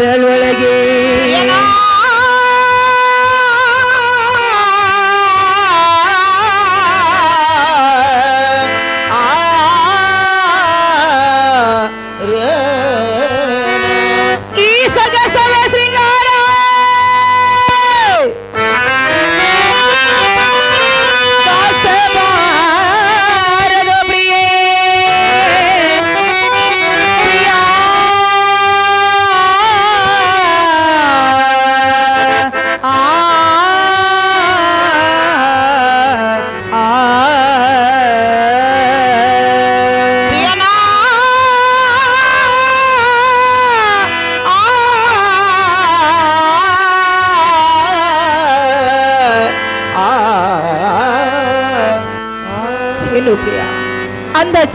ಸೆಳೆಯಕ್ಕೂ ಇನ್ನು ಈ ಕೊರಳೊಳಗೆ ಈ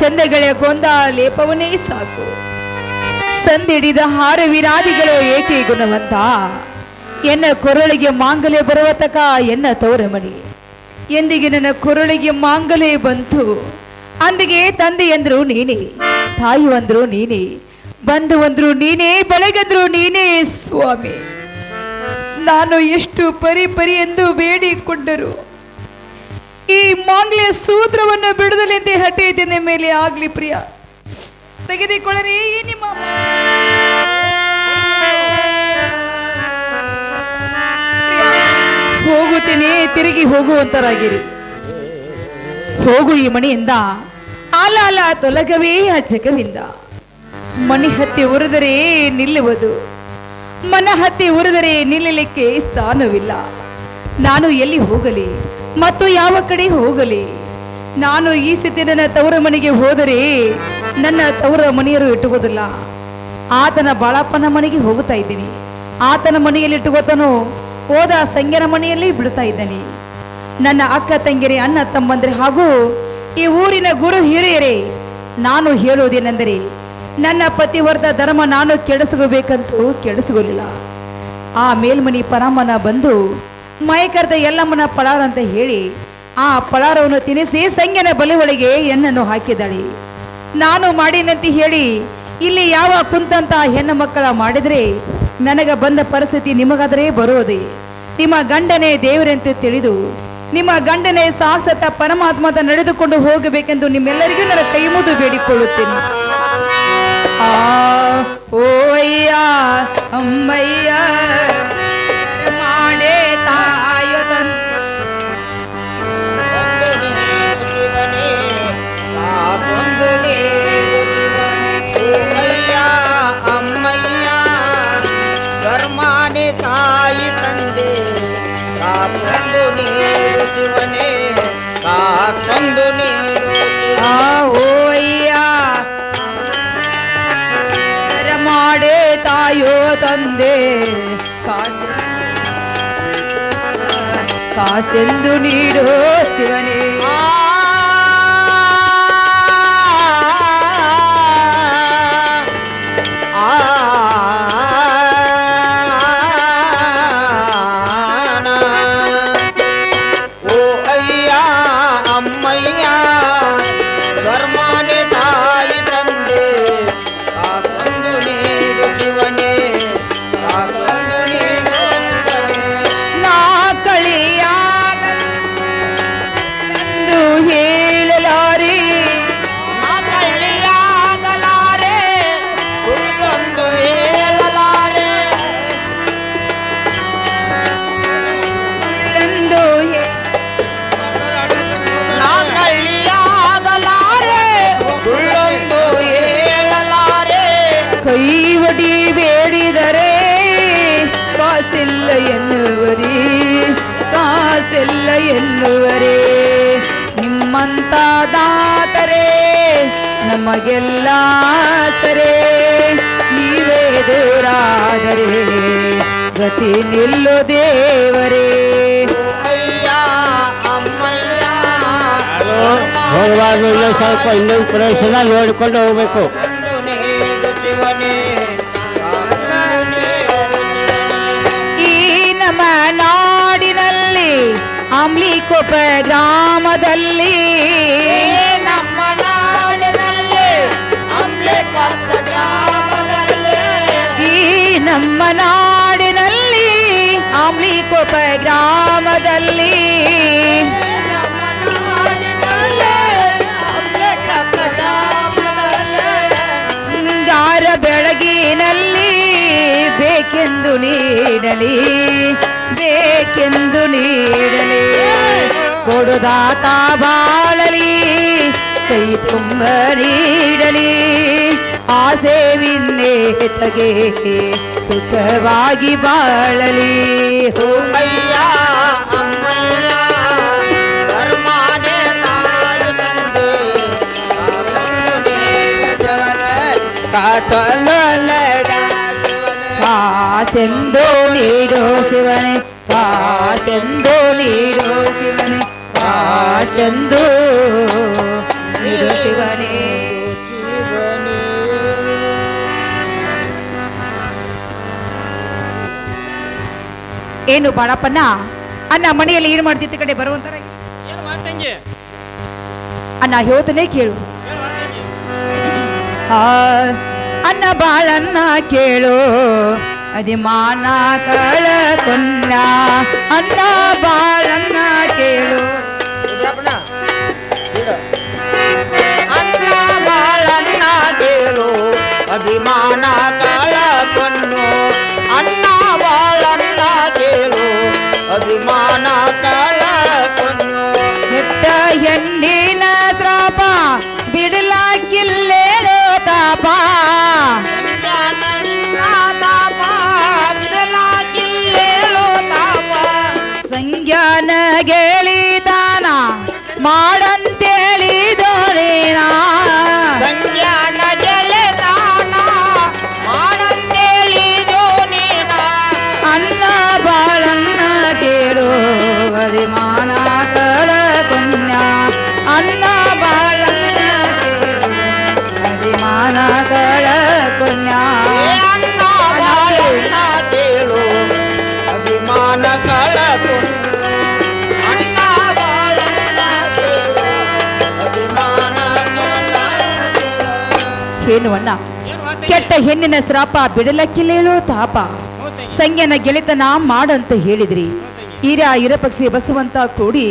ಚಂದಗಳ ಗೊಂದ ಲೇಪವನೇ ಸಾಕು. ಸಂದಿಡಿದ ಹಾರ ವಿರಾದಿಗಳು ಏಕೆ ಗುಣವಂತ? ಎನ್ನ ಕೊರಳಿಗೆ ಮಾಂಗಲ್ಯ ಬರುವ ತಕ ಎನ್ನ ತೌರಮಣಿ ಎಂದಿಗೆ ನನ್ನ ಕೊರಳಿಗೆ ಮಾಂಗಲ್ಯ ಬಂತು? ಅಂದಿಗೆ ತಂದೆ ಎಂದ್ರು ನೀನೇ, ತಾಯಿ ಅಂದ್ರು ನೀನೇ, ಬಂಧು ಅಂದ್ರು ನೀನೇ ಬೆಳಗಂದ್ರು ನೀನೇ ಸ್ವಾಮಿ. ನಾನು ಎಷ್ಟು ಪರಿ ಪರಿ ಎಂದು ಬೇಡಿಕೊಂಡರು. ಈ ಮಾಂಗ್ಲಿಯ ಸೂತ್ರವನ್ನು ಬಿಡದಲ್ಲಿದ್ದೇ ಹಟ್ಟಿ ಇದ್ದೇನೆ ಮೇಲೆ ಆಗ್ಲಿ ಪ್ರಿಯ. ತೆಗೆದುಕೊಳ್ಳರಿ ನಿಮ್ಮ ಹೋಗುತ್ತೇನೆ, ತಿರುಗಿ ಹೋಗುವಂತರಾಗಿರಿ. ಹೋಗು ಈ ಮಣಿಯಿಂದ. ಆಲ ಅಲ ತೊಲಗವೇ ಆ ಜಗವಿಂದ. ಮಣಿ ಹತ್ತಿ ಉರಿದರೆ ನಿಲ್ಲುವುದು. ಮನ ಹತ್ತಿ ಉರಿದರೆ ನಿಲ್ಲಲಿಕ್ಕೆ ಸ್ಥಾನವಿಲ್ಲ. ನಾನು ಎಲ್ಲಿ ಹೋಗಲಿ? ಮತ್ತು ಯಾವ ಕಡೆ ಹೋಗಲಿ? ನಾನು ಈ ಸ್ಥಿತಿ ನನ್ನ ತವರ ಮನೆಗೆ ಹೋದರೆ ನನ್ನ ತವರ ಮನೆಯರು ಇಟ್ಟುಕೋದಿಲ್ಲ. ಆತನ ಬಾಳಪ್ಪನ ಮನೆಗೆ ಹೋಗುತ್ತಾ ಇದ್ದೀನಿ. ಆತನ ಮನೆಯಲ್ಲಿ ಇಟ್ಟುಕೋತಾನೋ ಹೋದ ಸಂಗ್ಯನ ಮನೆಯಲ್ಲಿ ಬಿಡ್ತಾ ಇದ್ದಾನೆ. ನನ್ನ ಅಕ್ಕ ತಂಗಿರಿ ಅಣ್ಣ ತಮ್ಮಂದ್ರೆ ಹಾಗೂ ಈ ಊರಿನ ಗುರು ಹಿರಿಯರೇ, ನಾನು ಹೇಳುವುದೇನೆಂದರೆ, ನನ್ನ ಪತಿವರ್ಧ ಧರ್ಮ ನಾನು ಕೆಡಿಸ್ಕೋಬೇಕಂತೂ ಕೆಡಿಸ್ಕೋಲಿಲ್ಲ. ಆ ಮೇಲ್ಮನಿ ಪರಮನ ಬಂದು ಮೈಕರ್ದ ಎಲ್ಲಮ್ಮನ ಪಳಾರ ಅಂತ ಹೇಳಿ ಆ ಪಳಾರವನ್ನು ತಿನ್ನಿಸಿ ಸಂಗ್ಯನ ಬಲಿ ಒಳಗೆ ಹೆಣ್ಣನ್ನು ಹಾಕಿದ್ದಾಳೆ ನಾನು ಮಾಡಿನಂತ ಹೇಳಿ, ಇಲ್ಲಿ ಯಾವ ಕುಂತಂತ ಹೆಣ್ಣು ಮಕ್ಕಳ ಮಾಡಿದರೆ ನನಗೆ ಬಂದ ಪರಿಸ್ಥಿತಿ ನಿಮಗಾದರೆ ಬರೋದೇ. ನಿಮ್ಮ ಗಂಡನೇ ದೇವರೆಂದು ತಿಳಿದು, ನಿಮ್ಮ ಗಂಡನೇ ಸಾಹಸತ ಪರಮಾತ್ಮದ ನಡೆದುಕೊಂಡು ಹೋಗಬೇಕೆಂದು ನಿಮ್ಮೆಲ್ಲರಿಗೂ ನನ್ನ ಕೈ ಮುದ್ದು ಬೇಡಿಕೊಳ್ಳುತ್ತೇನೆ. ಆ, ಓಯ್ಯ, ಅಮ್ಮಯ್ಯ ಕಾಪೊಂದು ನೀರು ಆ ಓಯ್ಯ ಮಾಡೇ ತಾಯೋ ತಂದೆ ಕಾಸೆ ಕಾಸೆಂದು ನೀಡೋ ಶಿವನೇ ಎನ್ನುವರೇ ನಿಮ್ಮಂತ ದಾತರೇ ನಮಗೆಲ್ಲ ಸರೇ ನೀವೇ ದೂರಾದರೆ ಗತಿ ನಿಲ್ಲು ದೇವರೇ. ಅಯ್ಯ ಅಮ್ಮಯ್ಯ ಹೋಗುವಾಗ ಇಲ್ಲೇ ಸ್ವಲ್ಪ ಇನ್ನೊಂದು ಪ್ರದೇಶನ ನೋಡಿಕೊಂಡು ಹೋಗ್ಬೇಕು. ನಂಬ್ಲಿಕೊಪ ಗ್ರಾಮದಲ್ಲಿ. ನಮ್ಮ ನಾಡಿನಲ್ಲಿ ಈ ನಮ್ಮ ನಾಡಿನಲ್ಲಿ ಆಮ್ಲಿಕೊಪ ಗ್ರಾಮದಲ್ಲಿ. ಬೇಕೆಂದು ನೀಡಲಿ ಬೇಕೆಂದು ನೀಡಲಿ ಕೊಡುದಾತ ಬಾಳಲಿ ಕೈ ತುಂಬ ನೀಡಲಿ ಆಸೆ ವಿನ್ನೇತಗೆ ಸುಖವಾಗಿ ಬಾಳಲಿ ಹೋ ಅಯ್ಯ ಕಾಸೆಂದು ನೀಡೋ ಶಿವನೇ ಕಾಸೆಂದು ನೀಡೋ ಶಿವನೇ ಕಾಸೆಂದು ನೀಡೋ ಶಿವನೇ. ಏನು ಬಾಳಪ್ಪನ ಅಣ್ಣ ಮನೆಯಲ್ಲಿ ಏನು ಮಾಡ್ತಿದ್ದ ಕಡೆ ಬರುವಂತಾರ? ಅಣ್ಣ ಹೇಳ್ತಾನೆ ಕೇಳು. ಅನ್ನ ಬಾಳನ್ನ ಕೇಳು. ಅದಿಮಾನ ಕಳಕೊಂಡ ಅನ್ನ ಬಾಳನ್ನ ಕೇಳು ಅನ್ನ ಬಾಳನ್ನ ಕೇಳು ಅಭಿಮಾನ ಕಳಕೊಂಡು ಅನ್ನ ಬಾಳನ್ನ ಕೇಳು ಅಭಿಮಾನ ಕಳಕೊಂಡು ಹೆತ್ತ ಹೆಣ್ಣಿನ ಶ್ರಾಪ ಮಾತಂಗಿ ಕೆಟ್ಟ ಹೆಣ್ಣಿನ ಸ್ರಾಪ ಬಿಡಲಕ್ಕಿಲ್ಲೇಳೋ ತಾಪ. ಸಂಜ್ಞನ ಗೆಳೆತನ ಮಾಡಂತ ಹೇಳಿದ್ರಿ. ಈರ ಇರಪಕ್ಷಿ ಬಸವಂತ ಕೂಡಿ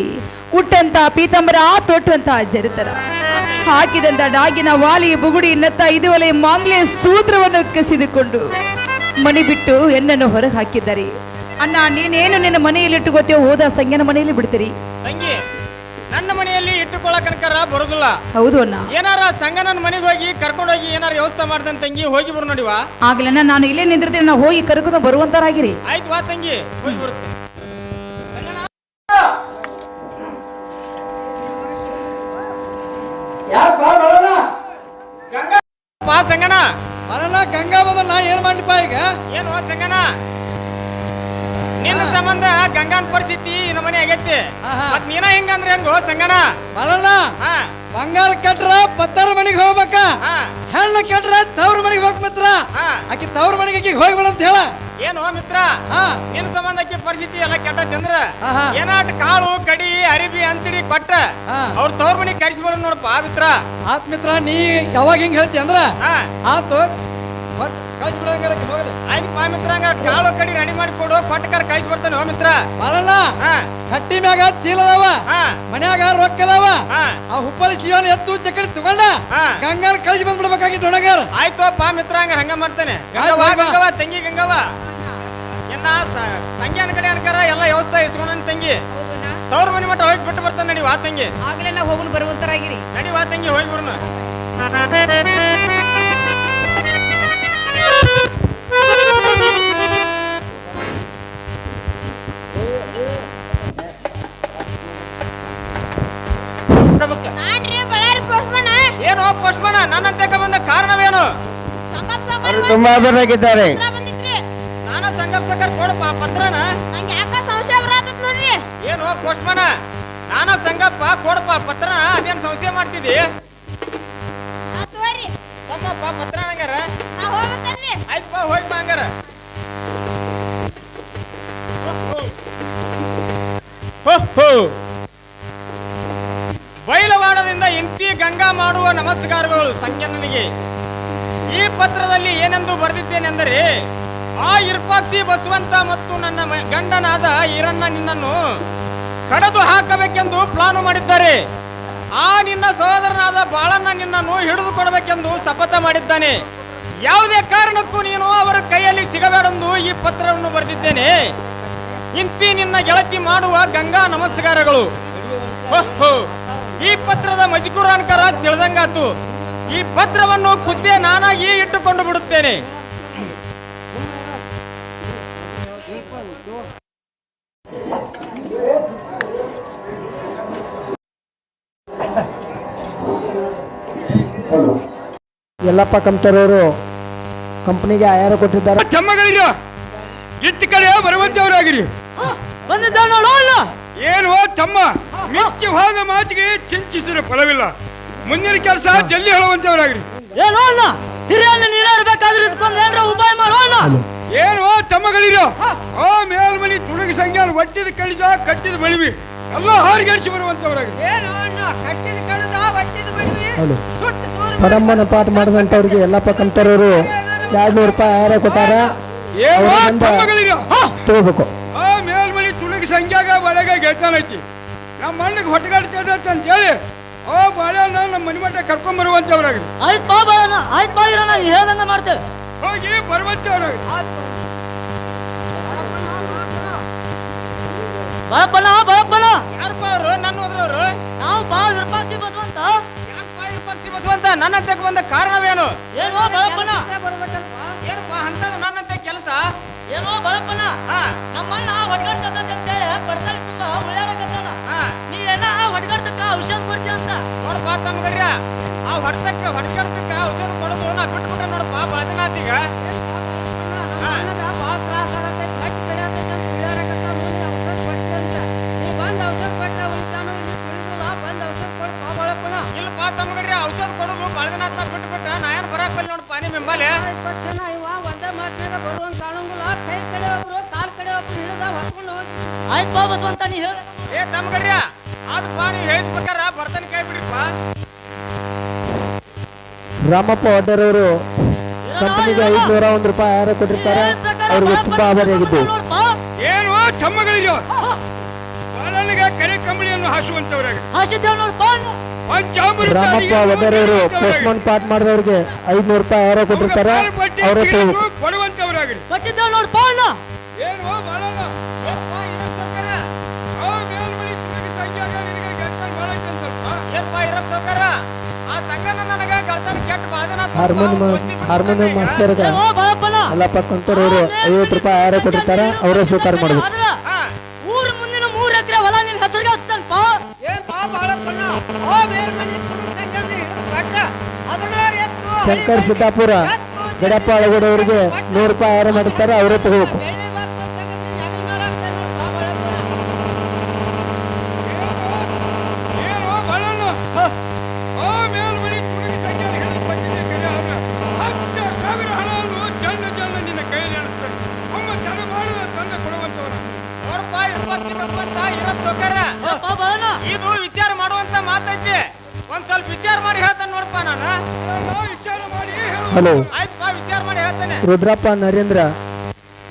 ಉಟ್ಟಂತ ಪೀತಂಬರ, ತೊಟ್ಟಂತ ಜರಿತರ. ಹಾಕಿದಂತ ಡಾಗಿನ ವಾಲಿ ಬುಗುಡಿ ನತ್ತ ಇದುವಲೆ ಮಾಂಗ್ಲೆ ಸೂತ್ರವನ್ನು ಕಸಿದುಕೊಂಡು ಮನೆ ಬಿಟ್ಟು ಹೆಣ್ಣನ್ನು ಹೊರಗೆ ಹಾಕಿದ್ದಾರೆ. ಅಣ್ಣ, ನೀನೇನು ನಿನ್ನ ಮನೆಯಲ್ಲಿ ಇಟ್ಟುಕೋತೀಯೋ ಹೋದ? ಸಂಜ್ಞನ ಮನೆಯಲ್ಲಿ ಬಿಡ್ತೀರಿ. ನನ್ನ ಬರೋದಿಲ್ಲ. ಹೌದು ಅಣ್ಣ. ಏನಾರ ಸಂಗನನ ಮನೆಗೆ ಹೋಗಿ ಕರ್ಕೊಂಡು ಹೋಗಿ ಏನಾರ ವ್ಯವಸ್ಥೆ ಮಾಡ್ದಂತ ತಂಗಿ ಹೋಗಿ ಬರು ನೋಡಿವಾ? ಆಗ್ಲನ್ನ ನಾನು ಇಲ್ಲೇ ನಿಂದಿರ್ತೀನಿ. ನಾ ಹೋಗಿ ಕರ್ಕೊಂಡು ಬರುವಂತರಾಗಿರಿ ಆಯ್ತು ವಾ ತಂಗಿ. ಹೋಗಿ ಬರುತ್ತೆ ಯಾಕೆ ಬಾ ಬರೋಣ? ಗಂಗಾ ಬಾ ಸಂಗನ ಬರೋಣ ಗಂಗಾ ಬಂದ ನಾ ಏನ್ ಮಾಡ್ಲಿಪ್ಪ ಈಗ? ಏನು ವಾ ಸಂಗನ ನಿನ್ನ ಸಂಬಂಧ ಗಂಗಾನ್ ಪರಿಸ್ಥಿತಿ ನಮ್ಮ ಮನೆ ಆಗೈತಿ. ಮತ್ ನೀನ ಹೆಂಗಂದ್ರೆ ಹೆಂಗೋ ಸಂಗಣ ಬರೋಣ ಹಾ. ಬಂಗಾರ ಕೆಟ್ರ ಪತ್ತರ ಮನೆಗೆ ಹೋಗ್ಬೇಕ. ಹೆಣ್ಣ ಕೆಟ್ರ ತವ್ರ ಮನೆಗೆ ಹೋಗ್ ಮಿತ್ರ. ಆಕಿ ತವ್ರ ಮನೆಗೆ ಆಕಿಗೆ ಹೋಗ್ಬೇಡ ಅಂತ ಹೇಳ. ಏನು ಮಿತ್ರ? ನಿನ್ನ ನಿನ್ನ ಸಂಬಂಧಕ್ಕೆ ಪರಿಸ್ಥಿತಿ ಎಲ್ಲ ಕೆಟ್ಟದಂದ್ರ ತಂದ್ರ ಏನಾಟ ಕಾಳು ಕಡಿ ಅರಿಬಿ ಅಂತಿಡಿ ಕೊಟ್ಟ. ಅವ್ರ ತವ್ರ ಮನೆಗೆ ಕರಿಸ್ಬಿಡ ನೋಡಪ್ಪ ಮಿತ್ರ. ಆತ್ ಮಿತ್ರ ನೀ ಯಾವಾಗ ಹಿಂಗ್ ಹೇಳ್ತಿ ಅಂದ್ರ ಆತು ಬಟ್ ಕಳ್ಸ್ಬಿಡಂಗಾರ ಆಕಿ ಹೋಗ್ಲಿ ಆಯ್ತು ಪಾ ಮಿತ್ರ ಕಾಳು ಕಡಿ ರೆಡಿ ಮಾಡಿ ಕೊಡು. ಕೊಟ್ಟಕಾರ ಕಳಿಸಿ ಬರ್ತಾನೆ ಹೋ ಮಿತ್ರ. ಬರಲ್ಲ ಹಾ. ಕಟ್ಟಿ ಮ್ಯಾಗ ಚೀಲ ಅದಾವ ಹಾ. ಮನ್ಯಾಗ ಹಾ. ಆ ಹುಪ್ಪಲಿ ಶಿವನ ಎತ್ತು ಚಕ್ಕಡಿ ತಗೊಂಡ ಹಾ. ಗಂಗಾನ ಕಳ್ಸಿ ಬಂದ್ಬಿಡ್ಬೇಕಾಗಿತ್ತು ಒಣಗಾರ ಆಯ್ತು ಪಾ ಮಿತ್ರ ಹಂಗಾರ ಹಂಗ ಮಾಡ್ತಾನೆ. ಗಂಗವ್ವ ಗಂಗವ್ವ ತಂಗಿ ಗಂಗವ್ವ. ಎನ್ನ ತಂಗಿ ಅನ್ ಕಡೆ ಅನ್ಕಾರ ಎಲ್ಲ ವ್ಯವಸ್ಥೆ ಇಸ್ಕೊಂಡ ತಂಗಿ. ತವ್ರ ಮನೆ ಮಟ್ಟ ಹೋಗಿ ಬಿಟ್ಟು ಬರ್ತಾನೆ ನಡಿ ವಾ ತಂಗಿ. ಆಗ್ಲೇ ನಾ ಹೋಗೋಣ ಬರುವಂತರಾಗಿರಿ. ನಡಿ ವಾ ತಂಗಿ ಹೋಗಿ ಬರೋಣ. ಏನು ನನ್ನ ನನ್ನಂತೆ ಬಂದ ಕಾರಣವೇನು? ಸಂಗಪ್ಪ ಅವರು ತುಂಬಾ ಅಭಿರಾಗಿದ್ದಾರೆ ನಾನು ಸಂಗಪ್ ಸಕರ್ ಪತ್ರನ? ನಂಗೆ ಯಾಕ ಸಂಶಯ ಬರತೈತ್ ನೋಡ್ರಿ. ಏನು ಪೋಸ್ಟ್ಮನ ನಾನ ಸಂಗಪ್ಪ ಕೊಡಪ್ಪ ಪತ್ರನ ಅದೇನ್ ಸಂಶಯ ಮಾಡ್ತಿದಿ ಆ ತೋರಿ ತಮ್ಮಪ್ಪ ಪತ್ರ ಹಂಗಾರ? ನಾ ಹೋಗ್ಬೇಕನ್ರಿ ಆಯ್ತಪ್ಪ ಹೋಗ್ಪ ಹಂಗಾರ. ಹೋ, ಹೋ. ಬೈಲವಾಡದಿಂದ ಪಿ ಗಂಗಾ ಮಾಡುವ ನಮಸ್ಕಾರಗಳು ಸಂಖ್ಯನಿಗೆ ಈ ಪತ್ರದಲ್ಲಿ ಏನೆಂದು ಬರೆದಿದ್ದೇನೆಂದರೆ, ಆ ಇರ್ಪಾಕ್ಸಿ ಬಸವಂತ ಮತ್ತು ನನ್ನ ಗಂಡನಾದ ಈರಣ್ಣ ನಿನ್ನನ್ನು ಕಡದು ಹಾಕಬೇಕೆಂದು ಪ್ಲಾನು ಮಾಡಿದ್ದಾರೆ. ಆ ನಿನ್ನ ಸಹೋದರನಾದ ಬಾಳಣ್ಣ ನಿನ್ನನ್ನು ಹಿಡಿದು ಕೊಡಬೇಕೆಂದು ಶಪಥ ಮಾಡಿದ್ದಾನೆ. ಯಾವುದೇ ಕಾರಣಕ್ಕೂ ನೀನು ಅವರ ಕೈಯಲ್ಲಿ ಸಿಗಬೇಡೆಂದು ಈ ಪತ್ರವನ್ನು ಬರೆದಿದ್ದೇನೆ. ಇಂತಿ ನಿನ್ನ ಗೆಳತಿ ಮಾಡುವ ಗಂಗಾ ನಮಸ್ಕಾರಗಳು. ಓಹೋ! ಈ ಪತ್ರದ ಮಜಕೂರಾನ್ಕರ ತಿಳಿದಂಗಾತು ಈ ಪತ್ರವನ್ನು ಖುದ್ದೇ ನಾನಾಗಿ ಇಟ್ಟುಕೊಂಡು ಬಿಡುತ್ತೇನೆ. ಎಲ್ಲಪ್ಪ ಕಂಪ್ತರವರು ಕಂಪ್ನಿಗೆ ಆಯಾರ ಕೊಟ್ಟಿದ್ದಾರೆ. ಚಮ್ಮಗಳಿರೋ ಇಟ್ಟು ಕಡೆ ಬರುವಂತವರಾಗಿರಿ ಏನು ತಮ್ಮ? ಮಿಂಚಿ ಹೋದ ಮಾತಿಗೆ ಚಿಂತಿಸಿದ ಫಲವಿಲ್ಲ. ಮುಂದಿನ ಕೆಲಸ ಜಲ್ದಿ ಹೇಳುವಂತವರಾಗಿರಿ. ಏನೋ ಅಣ್ಣ? ಹಿರಿಯನ್ನ ನೀನೇ ಇರ್ಬೇಕಾದ್ರೆ ಇದ್ಕೊಂಡು ಏನ್ರ ಉಪಾಯ ಮಾಡೋ ಅಣ್ಣ. ಏನು ತಮ್ಮಗಳಿರ? ಆ ಮೇಲ್ಮನಿ ತುಡುಗಿ ಸಂಖ್ಯಾನ ಒಟ್ಟಿದ ಕಳಿಸ ಕಟ್ಟಿದ ಮಳಿವಿ ಎಲ್ಲ ಹಾರಿಗಡಿಸಿ ಬರುವಂತವರಾಗಿರಿ. ಹೌದು ಪರಮ್ಮನ ಪಾಠ ಮಾಡಿದಂಥವ್ರಿಗೆ ಎಲ್ಲಪ್ಪ ಕಂಪ್ತರವರು ಎರಡು ನೂರು ರೂಪಾಯಿ ಆಯಾರ ಕೊಟ್ಟಾರ ಏನು ತಮ್ಮಗಳಿರೋ? ತಗೋಬೇಕು. ಆ ಮೇಲ್ಮನಿ ತುಳುಗಿ ಸಂಖ್ಯಾಗ ಒಳಗೆ ಗೆಳ್ತಾನೈತಿ ನಮ್ಮ ಮಣ್ಣಿಗೆ ಹೊಟ್ಟೆಗಾಡ್ತದ ಅಂತ ಹೇಳಿ ಓ ಬಾಳೆಹಣ್ಣ ನಮ್ಮ ಮನೆ ಮಟ್ಟ ಕರ್ಕೊಂಡ್ ಬರುವಂತವ್ರಾಗ್ರಿ ಆಯ್ತು ಬಾ ಬಾಳಣ್ಣ ಆಯ್ತು ಬಾ ಇರೋಣ ಹೇಳ್ದಂಗ ಮಾಡ್ತೇವೆ. ಹೋಗಿ ಬರುವಂತವ್ರಾಗಿ ಬಾಳಪ್ಪನ ಬಾಳಪ್ಪನ ಯಾರಪ್ಪ ಅವರು? ನನ್ನ ಹೋದ್ರವ್ರು? ನಾವು ಬಾ ವಿರೂಪಾಕ್ಷಿ ಬಸವಂತ. ಯಾಕಪ್ಪ ಇರ್ಪಕ್ಷಿ ನನ್ನ ಅಂತ ಬಂದ ಕಾರಣವೇನು? ಏನೋ ಬಾಳಪ್ಪಣ್ಣ ಏನಪ್ಪ ಅಂತ ನನ್ನಂತೆ ಕೆಲಸ. ಏನೋ ಬಾಳಪ್ಪನ ಹಾ. ನೋಡಪ್ಪ ತಮ್ಮಗಡ್ಯ ಆ ಹೊಡ್ತಕ್ಕ ಹೊಡ್ಕಡ್ತಕ್ಕ ಔಷಧ ಕೊಡೋದು ನಾ ಬಿಟ್ಬಿಟ್ರೆ ನೋಡಪ್ಪ ಬಳದಿನಾತೀಗ ಇಲ್ಲಪ್ಪ ತಮ್ಮಗಡ್ಯ ಔಷಧ ಕೊಡೋದು ಬಳದಿನಾಥ ಬಿಟ್ಬಿಟ್ಟ ನಾ ಏನ್ ಬರಾಕ್ ಬಲ್ಲಿ ನೋಡಪ್ಪ ನಿಮ್ಮ ಹಿಂಬಾಲೆ ಆಯ್ತು ಬಾ ಅಂತ ನೀ ಹೇಳ. ಏ ತಮ್ಮಗಡ್ಯ ಅದಪ್ಪ ನೀವು ಹೇಳಿದ ಪ್ರಕಾರ ಬರ್ತಾನೆ ಕೈ ಬಿಡ್ರಿಪ್ಪ. ರಾಮಪ್ಪ ಒಡ್ಡರವರು ಕಂಪನಿಗೆ ಐದುನೂರ ಒಂದು ರೂಪಾಯಿ ಆಹಾರ ಕೊಟ್ಟಿರ್ತಾರೆ. ಅವ್ರಿಗೆ ತುಂಬಾ ಆಭಾರಿಯಾಗಿದ್ದು ಏನು ತಮ್ಮಗಳಿರ ಬಾಳನಿಗೆ ಕರೆ ಕಂಬಳಿಯನ್ನು ರಾಮಪ್ಪ ಒಡ್ಡರವರು. ಪೋಸ್ಟ್ಮನ್ ಪಾಠ ಮಾಡಿದವ್ರಿಗೆ ಐದುನೂರು ರೂಪಾಯಿ ಆಹಾರ ಕೊಟ್ಟಿರ್ತಾರೆ. ಅವ್ರ ಅಣ್ಣ ಏನು ಬಾಳಣ್ಣ ಬಾಧನ ಹಾರ್ಮೋನಿಯಂ ಹಾರ್ಮೋನಿಯಂ ಅಲ್ಲಪ್ಪ ಕಂಪ್ತರವರು ಐವತ್ತು ರೂಪಾಯಿ ಆಹಾರ ಕೊಟ್ಟಿರ್ತಾರೆ ಅವರೇ ಸ್ವೀಕಾರ ಮಾಡಬೇಕು ಶಂಕರ್ ಸಿದ್ದಾಪುರ ಗಡಪ್ಪ ಅಳಗೋಡವರಿಗೆ ನೂರು ರೂಪಾಯಿ ಆಹಾರ ಮಾಡಿರ್ತಾರೆ ಅವರೇ ತಗೋಬೇಕು ಏನು ಬಾಳಣ್ಣ ಆ ಮೇಲ್ಮನಿ ತುಳುಗಿ ಸಂಖ್ಯಾನ ಹಿಡಿದು ಬಂದಿದೆ ಕರೆ ಆದ್ರೆ ಹತ್ತು ಸಾವಿರ ಹಣವನ್ನು ಜನ್ನ ಜನ್ನ ನಿನ್ನ ಕೈಯಲ್ಲಿ ಎಣಿಸ್ತಾರೆ ಒಮ್ಮ ತಡ ಮಾಡಿದ ತಂದೆ ಕೊಡುವಂತವರ ನೋಡಪ್ಪ ಇರ್ಪಕ್ಷಿ ಬಸವಂತ ಇರಪ್ಪ ಸೌಕರ್ಯ. ಏನಪ್ಪ ಬಾಳಣ್ಣ ಇದು ವಿಚಾರ ಮಾಡುವಂತ ಮಾತೈತಿ ಒಂದ್ ಸ್ವಲ್ಪ ವಿಚಾರ ಮಾಡಿ ಹೇಳ್ತಾನೆ ನೋಡಪ್ಪ ನಾನು. ವಿಚಾರ ಮಾಡಿ ಹಲೋ ಆಯ್ತಪ್ಪ ವಿಚಾರ ಮಾಡಿ ಹೇಳ್ತೇನೆ. ರುದ್ರಪ್ಪ ನರೇಂದ್ರ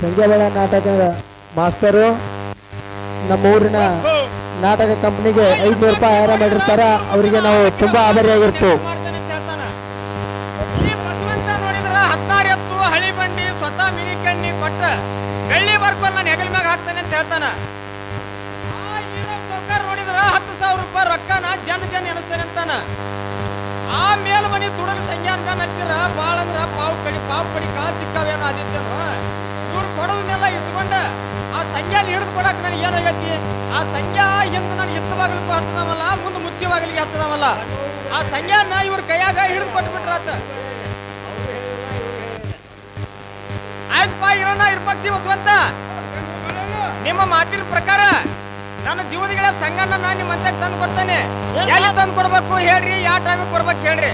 ಸಂಜೆಬಳ ನಾಟಕ ಮಾಸ್ತರು ನಮ್ಮ ಊರಿನ ನಾಟಕ ಕಂಪನಿಗೆ ಐದ್ನೂರು ರೂಪಾಯಿ ಆಯಾರ ಮಾಡಿರ್ತಾರ. ಅವರಿಗೆ ನಾವು ತುಂಬಾ ಆಭಾರಿಯಾಗಿರ್ತು ಮಾಡ್ತಾನೆ ಅಂತ ಹೇಳ್ತಾನ. ಈ ಬಸವಂತ ನೋಡಿದ್ರ ಹತ್ತಾರು ಎತ್ತು ಹಳಿ ಬಂಡಿ ಸ್ವತಃ ಮಿನಿ ಕಣ್ಣಿ ಕೊಟ್ಟ ಬೆಳ್ಳಿ ಬರ್ಕೊಂಡು ನಾನು ಹೆಗಲ ಮ್ಯಾಗ ಹಾಕ್ತಾನೆ ಅಂತ ಹೇಳ್ತಾನ ಆ ಈರಪ್ಪ ಸಾವ್ಕಾರ್ ನೋಡಿದ್ರ ಹತ್ತು ಸಾವಿರ ರೂಪಾಯಿ ರೊಕ್ಕನ ಜನ ಜನ ಎಣಿಸ್ತೇನೆ ಅಂತಾನ. ಆ ಮೇಲ್ಮನಿ ದುಡದ ಸಂಜ್ಞಾನ ಹತ್ತಿರ ಬಾಳ ಅಂದ್ರ ಪಾವು ಕಡಿ ಪಾವು ಕಡಿ ಕಾ ಸಿಕ್ಕಾವೇನೋ ಆದಿತ್ಯನು ಇವ್ರು ಕೊಡೋದನ್ನೆಲ್ಲ ಇಸ್ಕೊಂಡ ಆ ಸಂಜ್ಞಾನ ಹಿಡಿದು ಕೊಡಕ್ ನನಗೆ ಏನಾಗೈತಿ? ಆ ಸಂಖ್ಯಾ ಹಿಂದೆ ನಾನು ಎತ್ತು ಬಾಗಿಲಿಗೆ ಹತ್ತದವಲ್ಲ ಮುಂದೆ ಮುಚ್ಚಿ ಬಾಗಿಲಿಗೆ ಹತ್ತದವಲ್ಲ ಆ ಸಂಜ್ಞಾನ ಇವ್ರ ಕೈಯಾಗ ಹಿಡಿದು ಕೊಟ್ಬಿಟ್ರಾತ. ಆಯ್ತಪ್ಪ ಇರೋಣ ಇರ್ಪಕ್ಷಿ, ಹೊಸವಂತ. ನಿಮ್ಮ ಮಾತಿನ ಪ್ರಕಾರ ನನ್ನ ಜೀವದಿಗಳ ಸಂಗಣ್ಣ ನಾನು ನಿಮ್ಮ ಅಂತ ತಂದು ಕೊಡ್ತೇನೆ. ಎಲ್ಲಿ ತಂದು ಕೊಡ್ಬೇಕು ಹೇಳ್ರಿ ಯಾವ ಟೈಮಿಗೆ ಕೊಡ್ಬೇಕು ಹೇಳ್ರಿ.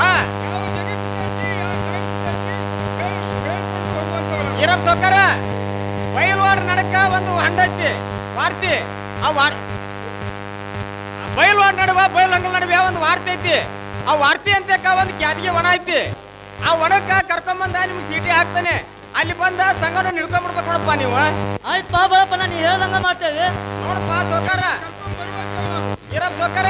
ಹಾ. ಯಾವ ಜಗತ್ತಿನಲ್ಲಿ ಯಾವ ಜಗತ್ತಿನಲ್ಲಿ ಹೇಳ್- ಹೇಳ್ಕೊಂಡು ಹೋಗುವಂತವರ ಇರಪ್ ಸೌಕರ. ಬಯಲ್ವಾಡ ನಡಕ ಒಂದು ಹಂಡ ಐತಿ ವಾರ್ತಿ. ಆ ವಾರ್ ಬಯಲ್ವಾಡ ನಡುವ ಬಯಲು ಅಂಗಲ್ ನಡುವೆ ಒಂದು ವಾರ್ತೆ ಐತಿ. ಆ ವಾರ್ತಿ ಅಂತಕ ಒಂದು ಕ್ಯಾದಿಗೆ ಒಣ ಐತಿ. ಆ ಒಣಕ್ಕ ಕರ್ಕೊಂಬಂದ ನಿಮ್ಗೆ ಸೀಟಿ ಹಾಕ್ತಾನೆ. ಅಲ್ಲಿ ಬಂದ ಸಂಘನ ನಿಡ್ಕೊಂಡ್ಬಿಡ್ಬೇಕು ನೋಡಪ್ಪ ನೀವು ಆಯ್ತು ಬಾ ಬಾಳಪ್ಪ ನಾನು ಹೇಳ್ದಂಗ ಮಾಡ್ತೇವೆ. ನೋಡಪ್ಪ ಸೋಕಾರ. ಇರಪ್ಪ ಸೋಕಾರ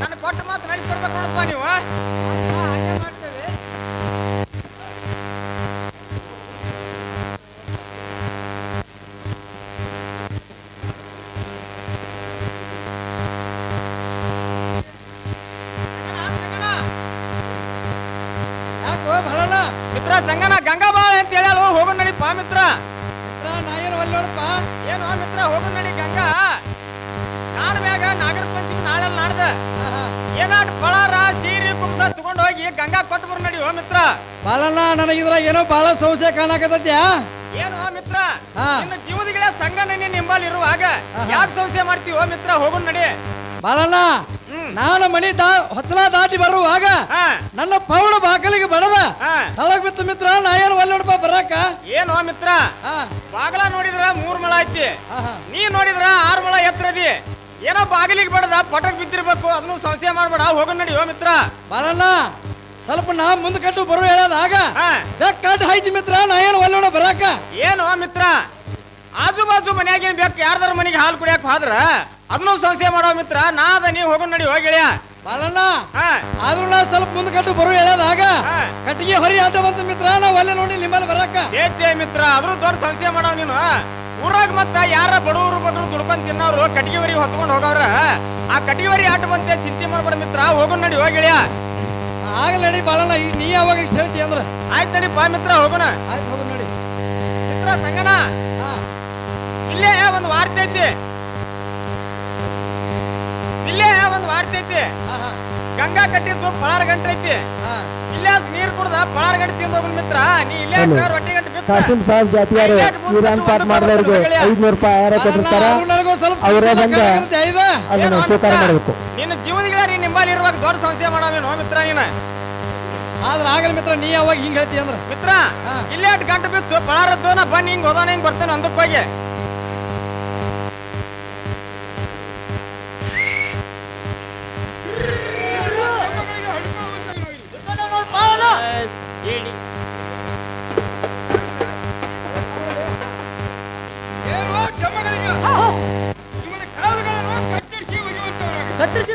ನನ್ನ ಕೊಟ್ಟ ಮಾತು ನಡೆಸ್ಕೊಡ್ಬೇಕು ನೋಡಪ್ಪ ನೀವು ಹಾಗೆ ಮಾಡ್ತೇವೆ ಯಾಕೋ ಬರಲ್ಲ ಮಿತ್ರ ಸಂಗನ ಗಂಗಾಬಾಳ ಅಂತ ಹೇಳಲ್ಲ ಹೋಗು ನಡಿಪ್ಪ ಮಿತ್ರ. ಏನು ಮಿತ್ರ ಹೋಗು ನಡಿ ಗಂಗಾ. ನಾಡ ಮ್ಯಾಗ ನಾಗರ ಪಂಚಮಿ ನಾಳೆ ನಾಡ್ದ. ಏನಾಟ್ ಪಳಾರ ಸೀರೆ ಕುಂಸ ತಗೊಂಡ್ ಹೋಗಿ ಗಂಗಾ ಕೊಟ್ಟು ಬರ್ ನಡಿ ಓ ಮಿತ್ರ. ಬಾಲಣ್ಣ ನನಗೆ ಏನೋ ಬಹಳ ಸಂಶಯ ಕಾಣಕತ್ತದ್ಯಾ ಏನು ಮಿತ್ರ? ಹಾ. ನಿನ್ನ ಜೀವದಿಗಳ ಸಂಘ ನಿನ್ನ ನಿಂಬಲ್ ಇರುವಾಗ ಯಾಕೆ ಸಂಶಯ ಮಾಡ್ತೀವಿ ಹೋ ಮಿತ್ರ ಹೋಗು ನಡಿ. ಬಾಲಣ್ಣ. ನಾನು ಮನಿ ದಾ ಹೊತ್ತಲ ದಾಟಿ ಬರುವಾಗ ನನ್ನ ಪೌಡ ಬಾಗಲಿಗೆ ಬಡದ. ತಳಗ್ ಬಿತ್ತು ಮಿತ್ರ ನಾ ಏನು ಒಲ್ಲೆ ನೋಡಪ್ಪ ಬರಾಕ? ಏನು ಮಿತ್ರ? ಬಾಗಲ ನೋಡಿದ್ರ ಮೂರ್ ಮಳ ಐತಿ. ನೀ ನೋಡಿದ್ರ ಆರ್ ಮಳ ಎತ್ತರದಿ. ಏನೋ ಬಾಗಿಲಿಗೆ ಬಡದ ಪಟಕ್ ಬಿದ್ದಿರ್ಬೇಕು ಅದನ್ನು ಸಂಶಯ ಮಾಡ್ಬೇಡ ಹೋಗ ನಡಿ ಓ ಮಿತ್ರ. ಬಾಲಣ್ಣ ಸ್ವಲ್ಪ ನಾ ಮುಂದೆ ಕಟ್ಟು ಬರು ಹೇಳದಾಗ. ಕಟ್ಟು ಹಾಯ್ತಿ ಮಿತ್ರ ನಾ ಏನು ಒಲ್ಲೆ ನೋಡ ಬರಾಕ. ಏನು ಮಿತ್ರ? ಆಜು ಬಾಜು ಮನ್ಯಾಗೇನ್ ಬೇಕು? ಯಾರ್ದಾರ ಮನೆಗೆ ಹಾಲು ಕುಡಿಯಕ್ ಹೋದ್ರ? ಅದನ್ನು ಸಂಶಯ ಮಾಡೋ ಮಿತ್ರ ನಾ ಅದ ನೀ ಹೋಗೋ ನಡಿ ಹೋಗಿಳಿಯ ಬಾಲಣ್ಣ ಹಾ. ಆದ್ರೂ ನಾ ಸ್ವಲ್ಪ ಮುಂದೆ ಕಟ್ಟು ಬರು ಆಗ. ಹಾ. ಕಟ್ಟಿಗೆ ಹೊರಿ ಅಂತ ಬಂತು ಮಿತ್ರ ನಾ ಅಲ್ಲೇ ನೋಡಿ ನಿಮ್ಮಲ್ಲಿ ಬರಾಕ. ಏಚೆ ಮಿತ್ರ ಅದ್ರೂ ದೊಡ್ಡ ಸಂಶಯ ಮಾಡೋ ನೀನು. ಊರಾಗ ಮತ್ತ ಯಾರ ಬಡವರು ಬಡವರು ದುಡ್ಕೊಂಡ್ ತಿನ್ನೋರು ಕಟ್ಟಿಗೆ ಹೊರಿ ಹೊತ್ಕೊಂಡು ಹೋಗವ್ರ. ಆ ಕಟ್ಟಿಗೆ ವರಿ ಆಟ ಬಂತೆ ಚಿಂತೆ ಮಾಡ್ಬೇಡ ಮಿತ್ರ ಹೋಗೋ ನಡಿ ಹೋಗಿಳಿಯ ಆಗಲ್ಲ ನಡಿ ಬಾಳಣ್ಣ ಈಗ ನೀ ಯಾವಾಗ ಇಷ್ಟ ಹೇಳ್ತಿ ಅಂದ್ರ. ಆಯ್ತು ಬಾ ಮಿತ್ರ ಹೋಗೋಣ. ಆಯ್ತು ಹೋಗೋಣ ನೋಡಿ. ಮಿತ್ರ ಸಂಗನ ಹಾ. ಇಲ್ಲೇ ಒಂದು ವಾರ್ತೆ ಐತಿ. ಇಲ್ಲೇ ಒಂದು ವಾರ್ತೆ ಐತಿ. ಗಂಗಾ ಕಟ್ಟಿದ್ದು ಪಳಾರ ಗಂಟೆ ಐತಿ. ಇಲ್ಲೇ ನೀರ್ ಕುಡ್ದ ಪಳಾರ ಗಂಟೆ ತಿಂದ ಹೋಗುನ್ ಮಿತ್ರ. ನೀ ಇಲ್ಲೇ. ರೊಟ್ಟಿ ಗಂಟೆ ಬಿತ್ತ. ಕಾಸಿಂ ಸಾಹೇಬ್ ಜಾತಿಯಾರು ಇರಾನ್ ಪಾಠ ಮಾಡಿದವ್ರಿಗೆ ಐದ್ನೂರು ರೂಪಾಯಿ ಆಹಾರ ಕೊಟ್ಟಿರ್ತಾರ. ಅವರೇ ಬಂದ ಅದನ್ನ ಸ್ವೀಕಾರ ಮಾಡಬೇಕು. ನಿನ್ನ ಜೀವದಿಗಳ ನೀ ನಿಂಬಲ್ಲಿ ಇರುವಾಗ ದೊಡ್ಡ ಸಮಸ್ಯೆ ಮಾಡಾವೇನೋ ಮಿತ್ರ ನೀನ? ಆದ್ರ ಆಗಲ್ ಮಿತ್ರ ನೀ ಯಾವಾಗ ಹಿಂಗ್ ಹೇಳ್ತಿ ಅಂದ್ರ? ಮಿತ್ರ ಇಲ್ಲೇಟ್ ಇಲ್ಲೇ ಗಂಟೆ ಬಿತ್ತು. ಪಳಾರದ್ದು ನಾ ಬನ್ನಿ ಹಿಂಗ್ ಹೋದಾನ ಹಿಂಗ್ ಬರ್ತೇನೆ ಒಂದಕ್ಕೆ ಹೋಗಿ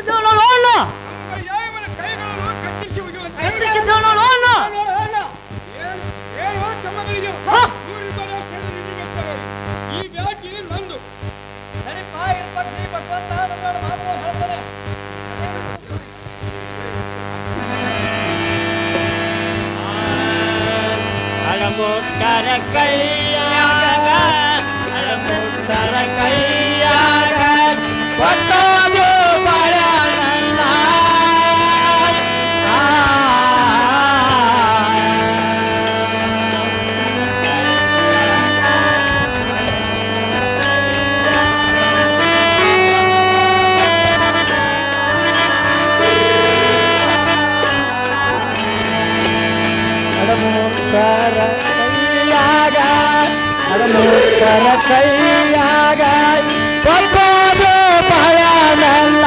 ಒಗೆಯುವಂತವನಾಗ ಕತ್ತರಿಸಿದ್ದು ನೋಡು ಅಣ್ಣ ಅಡಮುತ್ತರ ಕೈಯಾಗ ಅಡಮುತ್ತರ ಕೈಯಾಗ ಒಪ್ಪೋದು ಬಾಳನಲ್ಲ.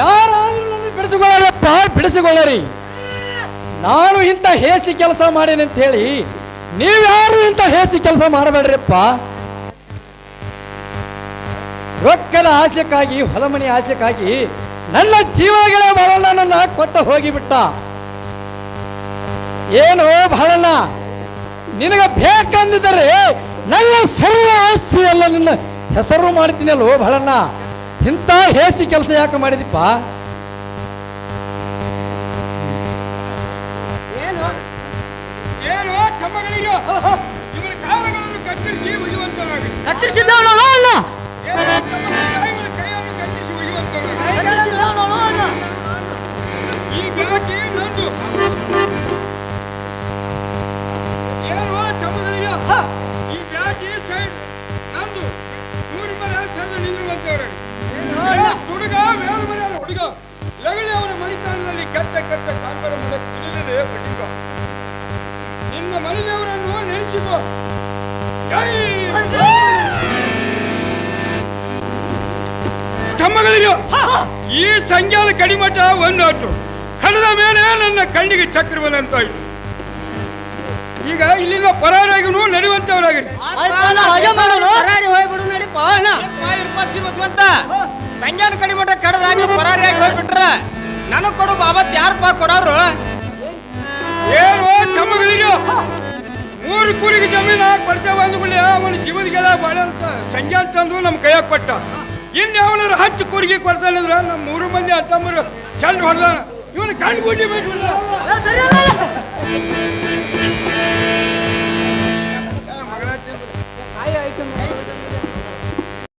ಯಾರಾದ್ರೂ ನನ್ನ ಬಿಡಿಸಿಕೊಳ್ಳರಪ್ಪ ಬಿಡಿಸಿಕೊಳ್ಳರಿ. ನಾನು ಇಂಥ ಹೇಸಿ ಕೆಲಸ ಮಾಡೇನೆ ಅಂತ ಹೇಳಿ ನೀವ್ಯಾರು ಇಂಥ ಹೇಸಿ ಕೆಲಸ ಮಾಡಬೇಡ್ರಿಪ್ಪ? ರೊಕ್ಕದ ಆಸೆಕ್ಕಾಗಿ ಹೊಲಮನೆ ಆಸೆಕ್ಕಾಗಿ ನನ್ನ ಜೀವಗಳೇ ಬಹಳ ನನ್ನ ಕೊಟ್ಟ ಹೋಗಿಬಿಟ್ಟ. ಏನು ಬಹಳಣ್ಣ, ನಿನಗೆ ಬೇಕಂದಿದ್ದರೆ ನನ್ನ ಸರ್ವ ಆಸ್ತಿಯಲ್ಲ ನಿನ್ನ ಹೆಸರು ಮಾಡ್ತೀನಲ್ಲೋ ಬಹಳಣ್ಣ. ಇಂಥ ಹೇಸಿ ಕೆಲಸ ಯಾಕೆ ಮಾಡಿದಿಪ್ಪ ಏನು? ಕಾಂಬರ ಮನೆ ತಿಳಿದಿದೆ ಪಟ್ಟಿಂಗ ನಿನ್ನ ಮನೆದೇವರನ್ನು ನೆನೆಸಿಕೋ. ಜೈ ತಮ್ಮಗಳಿಗೆ ಈ ಸಂಜಾನ ಕಡಿಮಠ ಒಂದಾಟು ಕಡದ ಮೇಲೆ ನನ್ನ ಕಣ್ಣಿಗೆ ಚಕ್ರವನಂತಾಯಿತು ಈಗ ಇಲ್ಲಿಂದ ಪರಾರಾಗಿನೂ ನಡೆಯುವಂತವರಾಗಿರಿ. ಸಂಜಾನ ಕಡಿಮಠ ಕಡದಾಗಿ ಪರಾರಿಯಾಗಿ ಹೋಗ್ಬಿಟ್ರ ನನಗ್ ಕೊಡು ಬಾಬತ್ ಯಾರಪ್ಪ ಕೊಡೋರು? ಏನು ತಮ್ಮಗಳಿಗೆ? ಮೂರು ಕೂರಿಗೆ ಜಮೀನ ಕೊಡ್ತೇವೆ ಬಂದ್ಬಿಡಿ ಅವನ ಜೀವನಗೆಲ್ಲ ಬಾಳ ಅಂತ ಸಂಜಾನ್ ತಂದು ನಮ್ಮ ಕೈಯಾಗ ಕೊಟ್ಟ. ಇನ್ನು ಅವನ ಹತ್ತು ಕೂರಿಗೆ ಕೊಡ್ತಾನೆ ಅಂದ್ರೆ ನಮ್ಮ ಮೂರು ಮಂದಿ ಅತ್ತಮ್ಮರು ಚಂದ್ರ ಹೊಡೆದ ಇವನು ಕಣ್ಣು ಗುಡ್ಡಿ ಬಿಟ್ಬಿಡ್ಲ